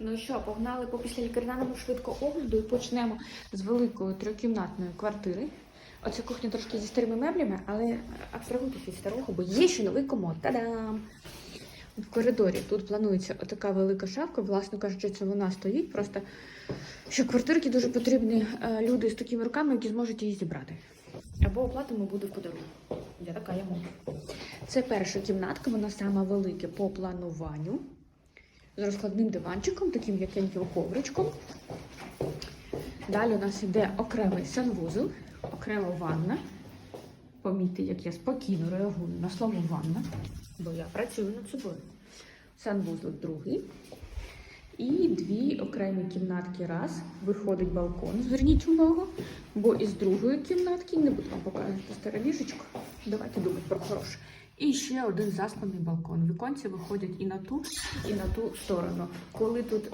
Ну що, погнали по післялікарняному швидко огляду і почнемо з великої трьохкімнатної квартири. Оця кухня трошки зі старими меблями, але абстрагуйтесь від старого, бо є ще новий комод. Та-дам! В коридорі тут планується отака велика шафка. Власне кажучи, це вона стоїть. Просто що квартирки дуже потрібні е, люди з такими руками, які зможуть її зібрати. Або оплатимо буде в подарунок. Я така я можу. Це перша кімнатка, вона сама велика по плануванню. З розкладним диванчиком, таким м'якеньким ковричком. Далі у нас йде окремий санвузол, окрема ванна. Помітьте, як я спокійно реагую на слово ванна, бо я працюю над собою. Санвузол другий. І дві окремі кімнатки раз. Виходить балкон, зверніть увагу. Бо із другої кімнатки, не буду вам показувати старе ліжечко. Давайте думати про хороше. І ще один заспаний балкон. Віконці виходять і на ту, і на ту сторону. Коли тут